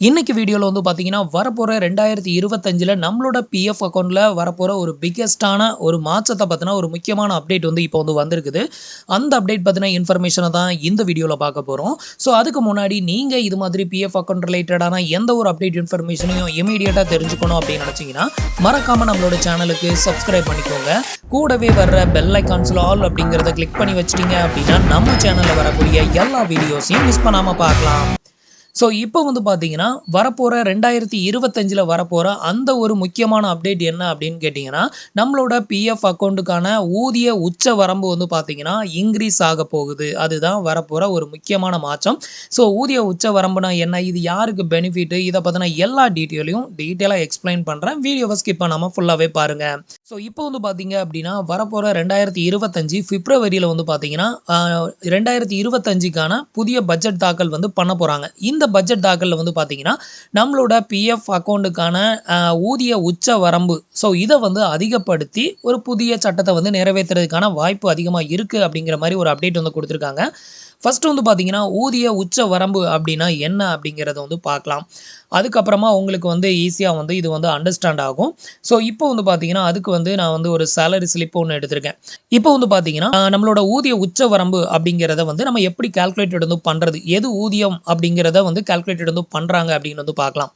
இன்னைக்கு வீடியோவில் வந்து பார்த்தீங்கன்னா வரப்போகிற ரெண்டாயிரத்தி இருபத்தஞ்சில் நம்மளோட பிஎஃப் அக்கௌண்ட்டில் வரப்போகிற ஒரு பிக்கெஸ்ட்டான ஒரு மாற்றத்தை பார்த்தினா ஒரு முக்கியமான அப்டேட் வந்து இப்போ வந்து வந்திருக்குது. அந்த அப்டேட் பற்றின இன்ஃபர்மேஷனை தான் இந்த வீடியோவில் பார்க்க போகிறோம் ஸோ அதுக்கு முன்னாடி நீங்கள் இது மாதிரி பிஎஃப் அக்கௌண்ட் ரிலேட்டடான எந்த ஒரு அப்டேட் இன்ஃபர்மேஷனையும் இமீடியட்டாக தெரிஞ்சுக்கணும் அப்படின்னு நினச்சிங்கன்னா மறக்காமல் நம்மளோட சேனலுக்கு சப்ஸ்கிரைப் பண்ணிக்கோங்க. கூடவே வர்ற பெல் ஐக்கான்ஸில் ஆல் அப்படிங்கிறத கிளிக் பண்ணி வச்சிட்டீங்க அப்படின்னா நம்ம சேனலில் வரக்கூடிய எல்லா வீடியோஸையும் மிஸ் பண்ணாமல் பார்க்கலாம். ஸோ இப்போ வந்து பார்த்தீங்கன்னா வரப்போகிற ரெண்டாயிரத்தி இருபத்தஞ்சில் வரப்போகிற அந்த ஒரு முக்கியமான அப்டேட் என்ன அப்படின்னு கேட்டிங்கன்னா நம்மளோட பிஎஃப் அக்கௌண்ட்டுக்கான ஊதிய உச்ச வரம்பு வந்து பார்த்தீங்கன்னா இன்க்ரீஸ் ஆக போகுது. அதுதான் வரப்போகிற ஒரு முக்கியமான மாற்றம். ஸோ ஊதிய உச்ச வரம்புனா என்ன? இது யாருக்கு பெனிஃபிட்டு இதை பற்றின எல்லா டீட்டெயிலையும் டீட்டெயிலாக எக்ஸ்பிளைன் பண்ணுறேன் வீடியோவை ஸ்கிப் பண்ணாமல் ஃபுல்லாகவே பாருங்கள் ஸோ இப்போ வந்து பார்த்தீங்க அப்படின்னா வரப்போகிற ரெண்டாயிரத்தி இருபத்தஞ்சி பிப்ரவரியில் வந்து பார்த்தீங்கன்னா ரெண்டாயிரத்தி இருபத்தஞ்சிக்கான புதிய பட்ஜெட் தாக்கல் வந்து பண்ண போகிறாங்க இந்த பட்ஜெட் தாக்கலில் வந்து பார்த்தீங்கன்னா நம்மளோட பிஎஃப் அக்கௌண்ட்டுக்கான ஊதிய உச்ச வரம்பு. ஸோ இதை வந்து அதிகப்படுத்தி ஒரு புதிய சட்டத்தை வந்து நிறைவேற்றுறதுக்கான வாய்ப்பு அதிகமாக இருக்குது அப்படிங்கிற மாதிரி ஒரு அப்டேட் வந்து கொடுத்துருக்காங்க. ஃபஸ்ட்டு வந்து பார்த்தீங்கன்னா ஊதிய உச்ச வரம்பு அப்படின்னா என்ன அப்படிங்கிறத வந்து பார்க்கலாம். அதுக்கப்புறமா உங்களுக்கு வந்து ஈஸியாக வந்து இது வந்து அண்டர்ஸ்டாண்ட் ஆகும். ஸோ இப்போ வந்து பார்த்தீங்கன்னா அதுக்கு வந்து நான் வந்து ஒரு சேலரி ஸ்லிப் ஒன்று எடுத்திருக்கேன். இப்போ வந்து பார்த்தீங்கன்னா நம்மளோட ஊதிய உச்ச வரம்பு அப்படிங்கிறத வந்து நம்ம எப்படி கால்குலேட்டட் வந்து பண்ணுறது எது ஊதியம் அப்படிங்கிறத வந்து கால்குலேட்டட் வந்து பண்ணுறாங்க அப்படின்னு வந்து பார்க்கலாம்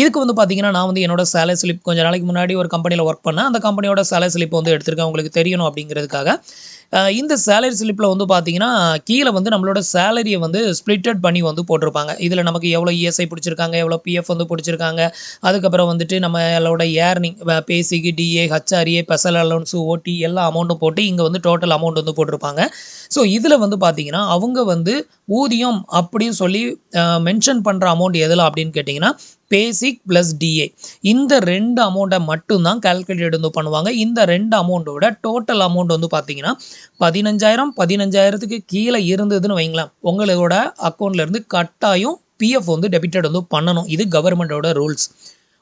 இதுக்கு வந்து பார்த்தீங்கன்னா நான் வந்து என்னோட சேலரி ஸ்லிப் கொஞ்சம் நாளைக்கு முன்னாடி ஒரு கம்பெனியில் ஒர்க் பண்ணேன். அந்த கம்பெனியோட சேலரி ஸ்லிப் வந்து எடுத்திருக்கேன். உங்களுக்கு தெரியணும் அப்படிங்கிறதுக்காக. இந்த சேலரி ஸ்லிப்பில் வந்து பார்த்தீங்கன்னா கீழே வந்து நம்மளோட சேலரியை வந்து ஸ்ப்ளிட்டட் பண்ணி வந்து போட்டிருப்பாங்க. இதில் நமக்கு எவ்வளோ இஎஸ்ஐ பிடிச்சிருக்காங்க எவ்வளோ பிஎஃப் வந்து பிடிச்சிருக்காங்க. அதுக்கப்புறம் வந்துட்டு நம்மளோட earning basic DA HRA special allowance OT எல்லா அமௌண்ட்டும் போட்டு இங்கே வந்து டோட்டல் அமௌண்ட் வந்து போட்டிருப்பாங்க. ஸோ இதில் வந்து பார்த்தீங்கன்னா அவங்க வந்து ஊதியம் அப்படின்னு சொல்லி மென்ஷன் பண்ணுற அமௌண்ட் எதில் அப்படின்னு கேட்டிங்கன்னா பேசிக் ப்ளஸ் டிஏ இந்த ரெண்டு அமௌண்ட்டை மட்டும்தான் கால்குலேட் வந்து பண்ணுவாங்க. இந்த ரெண்டு அமௌண்ட்டோட டோட்டல் அமௌண்ட் வந்து பார்த்தீங்கன்னா பதினஞ்சாயிரம் பதினஞ்சாயிரத்துக்கு கீழே இருந்ததுன்னு வைங்களேன். உங்களோட அக்கௌண்ட்லேருந்து கட்டாயம் பிஎஃப் வந்து டெபிட்டட் வந்து பண்ணணும். இது கவர்மெண்ட்டோட ரூல்ஸ்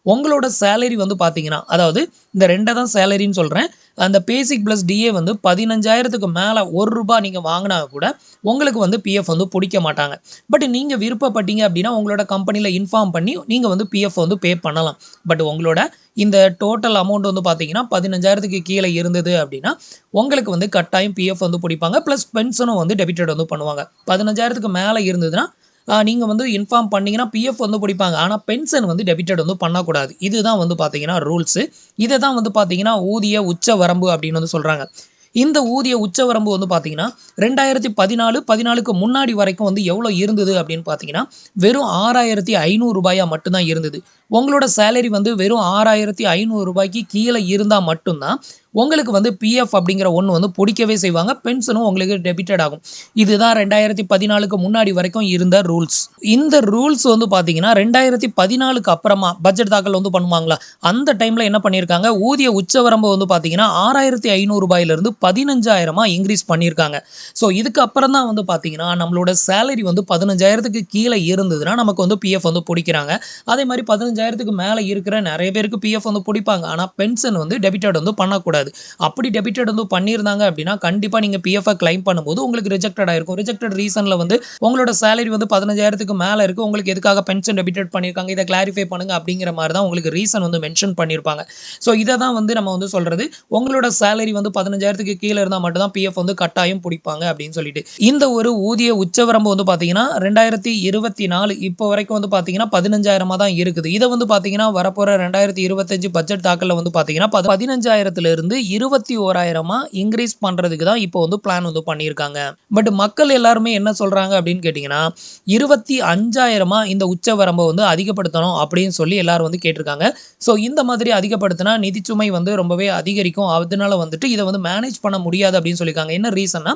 உங்களோட சேலரி வந்து பார்த்தீங்கன்னா அதாவது இந்த ரெண்டை தான் சேலரின்னு சொல்கிறேன் அந்த பேசிக் ப்ளஸ் டிஏ வந்து பதினஞ்சாயிரத்துக்கு மேலே ஒரு ரூபா நீங்கள் வாங்கினா கூட உங்களுக்கு வந்து பிஎஃப் வந்து பிடிக்க மாட்டாங்க. பட் நீங்கள் விருப்பப்பட்டீங்க அப்படின்னா உங்களோட கம்பெனியில் இன்ஃபார்ம் பண்ணி நீங்கள் வந்து பிஎஃப் வந்து பே பண்ணலாம். பட் உங்களோட இந்த டோட்டல் அமௌண்ட் வந்து பார்த்தீங்கன்னா பதினஞ்சாயிரத்துக்கு கீழே இருந்தது அப்படின்னா உங்களுக்கு வந்து கட்டாயம் பிஎஃப் வந்து பிடிப்பாங்க. ப்ளஸ் பென்ஷனும் வந்து டெபிட்டட் வந்து பண்ணுவாங்க. பதினஞ்சாயிரத்துக்கு மேலே இருந்ததுன்னா நீங்கள் வந்து இன்ஃபார்ம் பண்ணீங்கன்னா பிஎஃப் வந்து பிடிப்பாங்க. ஆனால் பென்ஷன் வந்து டெபிட்டட் வந்து பண்ணக்கூடாது. இதுதான் வந்து பார்த்தீங்கன்னா ரூல்ஸு இதை தான் வந்து பார்த்தீங்கன்னா ஊதிய உச்ச வரம்பு அப்படின்னு வந்து சொல்கிறாங்க இந்த ஊதிய உச்ச வரம்பு வந்து பார்த்தீங்கன்னா ரெண்டாயிரத்தி பதினாலு பதினாலுக்கு முன்னாடி வரைக்கும் வந்து எவ்வளோ இருந்தது அப்படின்னு பார்த்தீங்கன்னா வெறும் ஆறாயிரத்தி ஐநூறு ரூபாயா மட்டும்தான் இருந்தது. உங்களோட சேலரி வந்து வெறும் ஆறாயிரத்தி ஐநூறு ரூபாய்க்கு கீழே இருந்தால் மட்டும்தான் உங்களுக்கு வந்து பிஎஃப் அப்படிங்கிற ஒன்று வந்து பிடிக்கவே செய்வாங்க. பென்ஷனும் உங்களுக்கு டெபிட்டட் ஆகும். இதுதான் ரெண்டாயிரத்தி பதினாலுக்கு முன்னாடி வரைக்கும் இருந்த ரூல்ஸ் இந்த ரூல்ஸ் வந்து பார்த்தீங்கன்னா ரெண்டாயிரத்தி பதினாலுக்கு அப்புறமா பட்ஜெட் தாக்கல் வந்து பண்ணுவாங்களா? அந்த டைமில் என்ன பண்ணியிருக்காங்க ஊதிய உச்சவரம்பு வந்து பார்த்தீங்கன்னா ஆறாயிரத்தி ஐநூறு ரூபாயிலிருந்து பதினஞ்சாயிரமா இன்க்ரீஸ் பண்ணியிருக்காங்க ஸோ இதுக்கு அப்புறம் தான் வந்து பார்த்தீங்கன்னா நம்மளோட சேலரி வந்து பதினஞ்சாயிரத்துக்கு கீழே இருந்ததுன்னா நமக்கு வந்து பிஎஃப் வந்து பிடிக்கிறாங்க. அதே மாதிரி பதினஞ்சாயிரத்துக்கு மேலே இருக்கிற நிறைய பேருக்கு பிஎஃப் வந்து பிடிப்பாங்க. ஆனால் பென்ஷன் வந்து டெபிட்டட் வந்து பண்ணக்கூடாது. அப்படி டெபிட்டட் வந்து பண்ணியிருந்தாங்க அப்படின்னா கண்டிப்பாக நீங்கள் பிஎஃப்ஐ கிளைம் பண்ணும்போது உங்களுக்கு ரிஜெக்டட் ஆயிருக்கும். ரிஜெக்டட் ரீசனில் வந்து உங்களோட சேலரி வந்து பதினஞ்சாயிரத்துக்கு மேலே இருக்குது உங்களுக்கு எதுக்காக பென்ஷன் டெபிட்டட் பண்ணியிருக்காங்க? இதை கிளாரிஃபை பண்ணுங்க அப்படிங்கிற மாதிரி தான் உங்களுக்கு ரீசன் வந்து மென்ஷன் பண்ணியிருப்பாங்க. ஸோ இதை தான் வந்து நம்ம வந்து சொல்கிறது உங்களோட சேலரி வந்து பதினஞ்சாயிரத்துக்கு கீழே இருந்தால் மட்டும் தான் பிஎஃப் வந்து கட்டாயம் பிடிப்பாங்க அப்படின்னு சொல்லிட்டு. இந்த ஒரு ஊதிய உச்சவரம்பு வந்து பார்த்தீங்கன்னா ரெண்டாயிரத்தி இருபத்தி நாலு இப்போ வரைக்கும் வந்து பார்த்தீங்கன்னா பதினஞ்சாயிரமா தான் இருக்குது. இதை வந்து பார்த்தீங்கன்னா வரப்போகிற ரெண்டாயிரத்தி இருபத்தஞ்சு பட்ஜெட் தாக்கலில் வந்து பார்த்தீங்கன்னா இருந்து வந்து இருபத்தி ஓராயிரமாக இன்க்ரீஸ் பண்ணுறதுக்கு தான் இப்போ வந்து பிளான் வந்து பண்ணியிருக்காங்க. பட் மக்கள் எல்லாருமே என்ன சொல்கிறாங்க அப்படின்னு கேட்டிங்கன்னா இருபத்தி அஞ்சாயிரமாக இந்த உச்ச வரம்பை வந்து அதிகப்படுத்தணும் அப்படின்னு சொல்லி எல்லாரும் வந்து கேட்டிருக்காங்க. ஸோ இந்த மாதிரி அதிகப்படுத்தினா நிதிச்சுமை வந்து ரொம்பவே அதிகரிக்கும். அதனால வந்துட்டு இதை வந்து மேனேஜ் பண்ண முடியாது அப்படின்னு சொல்லியிருக்காங்க. என்ன ரீசன்னா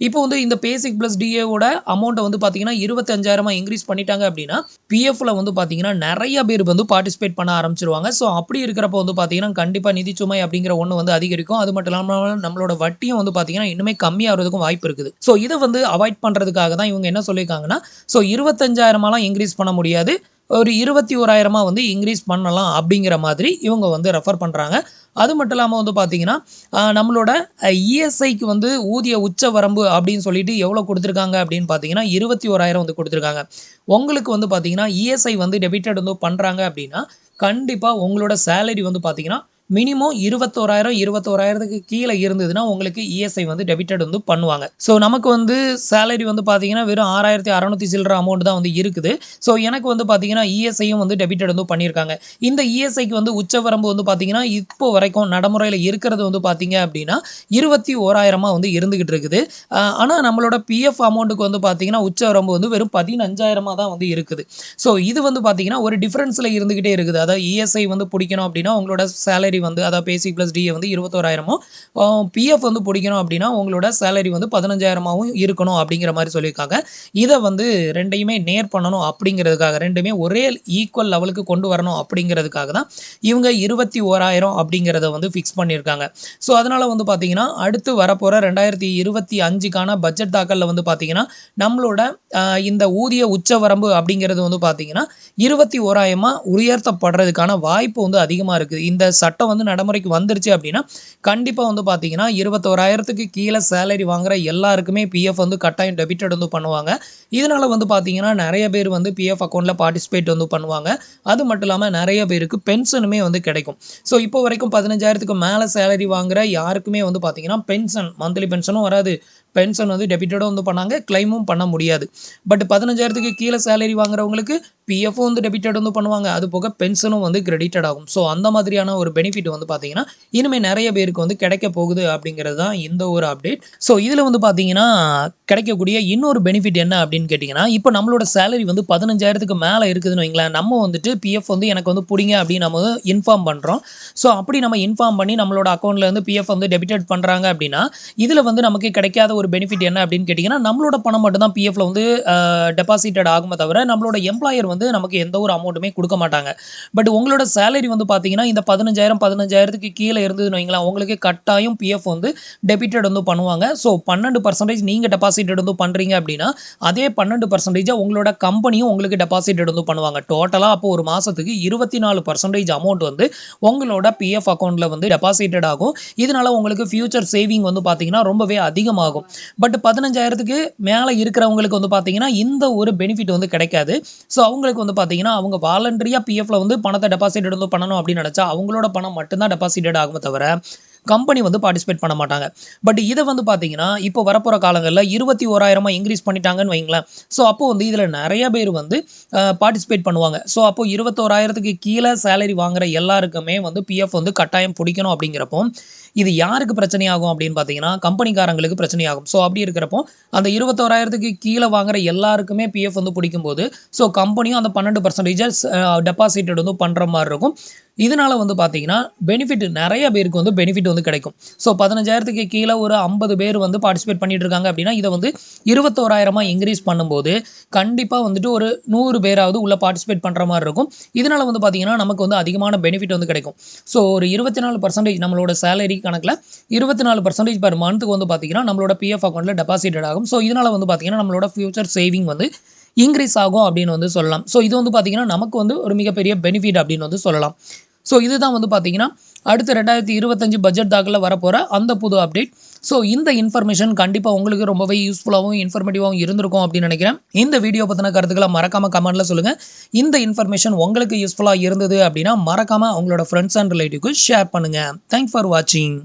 இப்போ வந்து இந்த பேசிக் ப்ளஸ் டிஏவோட அமௌண்ட்டை வந்து பார்த்தீங்கன்னா இருபத்தஞ்சாயிரமா இன்க்ரீஸ் பண்ணிட்டாங்க அப்படின்னா பிஎஃப்ல வந்து பார்த்தீங்கன்னா நிறைய பேர் வந்து பார்ட்டிசிபேட் பண்ண ஆரம்பிச்சிருவாங்க. ஸோ அப்படி இருக்கிறப்ப வந்து பார்த்தீங்கன்னா கண்டிப்பாக நிதிச்சுமை அப்படிங்கிற ஒன்று வந்து அதிகரிக்கும். அது மட்டும் இல்லாமல் நம்மளோட வட்டியும் வந்து பார்த்தீங்கன்னா இன்னுமே கம்மியாகிறதுக்கும் வாய்ப்பு இருக்குது. ஸோ இதை வந்து அவாய்ட் பண்ணுறதுக்காக தான் இவங்க என்ன சொல்லியிருக்காங்கன்னா ஸோ இருபத்தஞ்சாயிரமாலாம் இன்க்ரீஸ் பண்ண முடியாது. ஒரு இருபத்தி ஓராயிரமாக வந்து இன்க்ரீஸ் பண்ணலாம் அப்படிங்கிற மாதிரி இவங்க வந்து ரெஃபர் பண்ணுறாங்க அது மட்டும் இல்லாமல் வந்து பார்த்தீங்கன்னா நம்மளோட இஎஸ்ஐக்கு வந்து ஊதிய உச்ச வரம்பு அப்படின்னு சொல்லிட்டு எவ்வளோ கொடுத்துருக்காங்க அப்படின்னு பார்த்தீங்கன்னா இருபத்தி ஓராயிரம் வந்து கொடுத்துருக்காங்க. உங்களுக்கு வந்து பார்த்தீங்கன்னா இஎஸ்ஐ வந்து டெபிட்டட் வந்து பண்ணுறாங்க அப்படின்னா கண்டிப்பாக உங்களோட சேலரி வந்து பார்த்தீங்கன்னா மினிமம் இருபத்தோராயிரம் இருபத்தோராயிரத்துக்கு கீழே இருந்ததுன்னா உங்களுக்கு இஎஸ்ஐ வந்து டெபிட்டட் வந்து பண்ணுவாங்க. ஸோ நமக்கு வந்து சேலரி வந்து பார்த்தீங்கன்னா வெறும் ஆறாயிரத்தி அறநூற்றி சில்லற அமௌண்ட் தான் வந்து இருக்குது. ஸோ எனக்கு வந்து பார்த்தீங்கன்னா இஎஸ்ஐயும் வந்து டெபிட்டட் வந்து பண்ணியிருக்காங்க இந்த இஎஸ்ஐக்கு வந்து உச்சவரம்பு வந்து பார்த்தீங்கன்னா இப்போ வரைக்கும் நடைமுறையில் இருக்கிறது வந்து பார்த்தீங்க அப்படின்னா இருபத்தி ஓராயிரமாக வந்து இருந்துகிட்டு இருக்குது. ஆனால் நம்மளோட பிஎஃப் அமௌண்ட்டுக்கு வந்து பார்த்தீங்கன்னா உச்சவரம்பு வந்து வெறும் பதினஞ்சாயிரமாக தான் வந்து இருக்குது. ஸோ இது வந்து பார்த்தீங்கன்னா ஒரு டிஃப்ரென்ஸில் இருந்துக்கிட்டே இருக்குது. அதாவது இஎஸ்ஐ வந்து பிடிக்கணும் அப்படின்னா உங்களோட சேலரி வந்து அதாவது பேசிக் ப்ளஸ் டிஏ வந்து இருபத்தோராயிரமும் பிஎஃப் வந்து பிடிக்கணும் அப்படின்னா உங்களோட சேலரி வந்து பதினஞ்சாயிரமாகவும் இருக்கணும் அப்படிங்கிற மாதிரி சொல்லியிருக்காங்க. இதை வந்து ரெண்டையுமே நேர் பண்ணணும் அப்படிங்கிறதுக்காக ரெண்டுமே ஒரே ஈக்குவல் லெவலுக்கு கொண்டு வரணும் அப்படிங்கிறதுக்காக தான் இவங்க இருபத்தி ஓராயிரம் அப்படிங்கிறத வந்து ஃபிக்ஸ் பண்ணியிருக்காங்க. ஸோ அதனால் வந்து பார்த்தீங்கன்னா அடுத்து வரப்போகிற ரெண்டாயிரத்தி இருபத்தி அஞ்சுக்கான பட்ஜெட் தாக்கலில் வந்து பார்த்தீங்கன்னா நம்மளோட இந்த ஊதிய உச்சவரம்பு அப்படிங்கிறது வந்து பார்த்தீங்கன்னா இருபத்தி ஓராயிரமாக உயர்த்தப்படுறதுக்கான வாய்ப்பு வந்து அதிகமாக இருக்குது. இந்த சட்ட சட்டம் வந்து நடைமுறைக்கு வந்துருச்சு அப்படின்னா கண்டிப்பாக வந்து பார்த்தீங்கன்னா இருபத்தோராயிரத்துக்கு கீழே சேலரி வாங்குற எல்லாருக்குமே பிஎஃப் வந்து கட்டாயம் டெபிட்டட் வந்து பண்ணுவாங்க. இதனால் வந்து பார்த்தீங்கன்னா நிறைய பேர் வந்து பிஎஃப் அக்கௌண்ட்டில் பார்ட்டிசிபேட் வந்து பண்ணுவாங்க. அது மட்டும் இல்லாமல் நிறைய பேருக்கு பென்ஷனுமே வந்து கிடைக்கும். ஸோ இப்போ வரைக்கும் பதினஞ்சாயிரத்துக்கு மேலே சேலரி வாங்குற யாருக்குமே வந்து பார்த்தீங்கன்னா பென்ஷன் மந்த்லி பென்ஷனும் வராது. பென்ஷன் வந்து டெபிட்டடும் வந்து பண்ணாங்க கிளைமும் பண்ண முடியாது. பட் பதினஞ்சாயிரத்துக்கு கீழே சேலரி வாங்குறவங்களுக்கு பிஎஃப்பும் வந்து டெபிட்டட் வந்து பண்ணுவாங்க. அது போக பென்ஷனும் வந்து கிரெடிட்டட் ஆகும். ஸோ அந்த மாதிரியான ஒரு பெனிஃபிட் வந்து பார்த்தீங்கன்னா இனிமேல் நிறைய பேருக்கு வந்து கிடைக்க போகுது அப்படிங்கிறது தான் இந்த ஒரு அப்டேட் ஸோ இதில் வந்து பார்த்தீங்கன்னா கிடைக்கக்கூடிய இன்னொரு பெனிஃபிட் என்ன அப்படின்னு கேட்டிங்கன்னா இப்போ நம்மளோட சேலரி வந்து பதினஞ்சாயிரத்துக்கு மேலே இருக்குதுன்னு வைங்களேன். நம்ம வந்துட்டு பிஎஃப் வந்து எனக்கு வந்து பிடிங்க அப்படின்னு நம்ம வந்து இன்ஃபார்ம் பண்ணுறோம் ஸோ அப்படி நம்ம இன்ஃபார்ம் பண்ணி நம்மளோட அக்கௌண்ட்டில் வந்து பிஎஃப் வந்து டெபிட்டட் பண்ணுறாங்க அப்படின்னா இதில் வந்து நமக்கு கிடைக்காத ஒரு பெனிஃபிட் என்ன அப்படின்னு கேட்டிங்கன்னா நம்மளோட பணம் மட்டும் தான் பிஎஃப்ல வந்து டெபாசிட்டட் ஆகுமே தவிர நம்மளோட எம்ப்ளாயர் வந்து நமக்கு எந்த ஒரு அமௌண்ட்டுமே கொடுக்க மாட்டாங்க. பட் உங்களோட சேலரி வந்து பார்த்தீங்கன்னா இந்த பதினஞ்சாயிரம் பதினஞ்சாயிரத்துக்கு கீழே இருந்ததுன்னு வைங்களா உங்களுக்கு கட்டாயம் பிஎஃப் வந்து டெபிட்டட் வந்து பண்ணுவாங்க. ஸோ பன்னெண்டு பர்சன்டேஜ் நீங்கள் டெபாசிட்டட் வந்து பண்ணுறீங்க அப்படின்னா அதே பன்னெண்டு பர்சன்டேஜாக உங்களோட கம்பெனியும் உங்களுக்கு டெபாசிட்டட் வந்து பண்ணுவாங்க. டோட்டலாக அப்போ ஒரு மாதத்துக்கு இருபத்தி நாலு பர்சன்டேஜ் அமௌண்ட் வந்து உங்களோட பிஎஃப் அக்கௌண்ட்டில் வந்து டெபாசிட்டட் ஆகும். இதனால உங்களுக்கு ஃபியூச்சர் சேவிங் வந்து பார்த்தீங்கன்னா ரொம்பவே அதிகமாகும். பட் பதினஞ்சாயிரத்துக்கு மேலே இருக்கிறவங்களுக்கு வந்து பார்த்தீங்கன்னா இந்த ஒரு பெனிஃபிட் வந்து கிடைக்காது. ஸோ அவங்களுக்கு வந்து பார்த்தீங்கன்னா அவங்க வாலண்டரியாக பிஎஃப்ல வந்து பணத்தை டெபாசிட் வந்து பண்ணணும் அப்படின்னு நினச்சா அவங்களோட பணம் மட்டும்தான் டெபாசிட்டட் ஆகும் தவிர கம்பெனி வந்து பார்ட்டிசிபேட் பண்ண மாட்டாங்க. பட் இதை வந்து பார்த்தீங்கன்னா இப்போ வரப்போகிற காலங்களில் இருபத்தி ஓராயிரமா இன்க்ரீஸ் பண்ணிட்டாங்கன்னு வைங்களேன் ஸோ அப்போ வந்து இதில் நிறைய பேர் வந்து பார்ட்டிசிபேட் பண்ணுவாங்க. ஸோ அப்போ இருபத்தோராயிரத்துக்கு கீழே சேலரி வாங்குற எல்லாருக்குமே வந்து பிஎஃப் வந்து கட்டாயம் பிடிக்கணும் அப்படிங்கிறப்போ இது யாருக்கு பிரச்சனையாகும் அப்படின்னு பார்த்தீங்கன்னா கம்பெனிக்காரங்களுக்கு பிரச்சனையாகும். ஸோ அப்படி இருக்கிறப்போ அந்த இருபத்தோராயிரத்துக்கு கீழே வாங்குற எல்லாருக்குமே பிஎஃப் வந்து பிடிக்கும்போது ஸோ கம்பெனியும் அந்த பன்னெண்டு பர்சன்டேஜஸ் டெபாசிட்டட் வந்து பண்ணுற மாதிரி இருக்கும். இதனால் வந்து பார்த்தீங்கன்னா பெனிஃபிட் நிறைய பேருக்கு வந்து பெனிஃபிட் வந்து கிடைக்கும். ஸோ பதினஞ்சாயிரத்துக்கு கீழே ஒரு ஐம்பது பேர் வந்து பார்ட்டிசிபேட் பண்ணிட்டு இருக்காங்க அப்படின்னா இதை வந்து இருபத்தோராயிரமாக இன்க்ரீஸ் பண்ணும்போது கண்டிப்பாக வந்துட்டு ஒரு நூறு பேராவது உள்ள பார்ட்டிசிபேட் பண்ணுற மாதிரி இருக்கும். இதனால் வந்து பார்த்தீங்கன்னா நமக்கு வந்து அதிகமான பெனிஃபிட் வந்து கிடைக்கும். ஸோ ஒரு இருபத்தி நாலு பர்சன்டேஜ் நம்மளோட சேலரி கணக்கில் இருபத்தி நாலு பர்சன்டேஜ் பர் மந்த்துக்கு வந்து பார்த்தீங்கன்னா நம்மளோட பிஎஃப் அக்கௌண்ட்டில் டெபாசிட்டட் ஆகும். ஸோ இதனால் வந்து பார்த்தீங்கன்னா நம்மளோட ஃபியூச்சர் சேவிங் வந்து இன்க்ரீஸ் ஆகும் அப்படின்னு வந்து சொல்லலாம். ஸோ இது வந்து பார்த்தீங்கன்னா நமக்கு வந்து ஒரு மிகப்பெரிய பெனிஃபிட் அப்படின்னு வந்து சொல்லலாம். ஸோ இதுதான் வந்து பார்த்தீங்கன்னா அடுத்த ரெண்டாயிரத்தி இருபத்தஞ்சு பட்ஜெட் தாக்கில் வரப்போகிற அந்த புது அப்டேட் ஸோ இந்த இன்ஃபர்மேஷன் கண்டிப்பாக உங்களுக்கு ரொம்பவே யூஸ்ஃபுல்லாகவும் இன்ஃபர்மேட்டிவாகவும் இருந்திருக்கும் அப்படின்னு நினைக்கிறேன். இந்த வீடியோ பற்றின கருத்துக்களை மறக்காமல் கமெண்ட்டில் சொல்லுங்கள் இந்த இன்ஃபர்மேஷன் உங்களுக்கு யூஸ்ஃபுல்லாக இருந்தது அப்படின்னா மறக்காமல் உங்களோட ஃப்ரெண்ட்ஸ் அண்ட் ரிலேட்டிவ்க்கு ஷேர் பண்ணுங்கள் தேங்க்ஸ் ஃபார் வாட்சிங்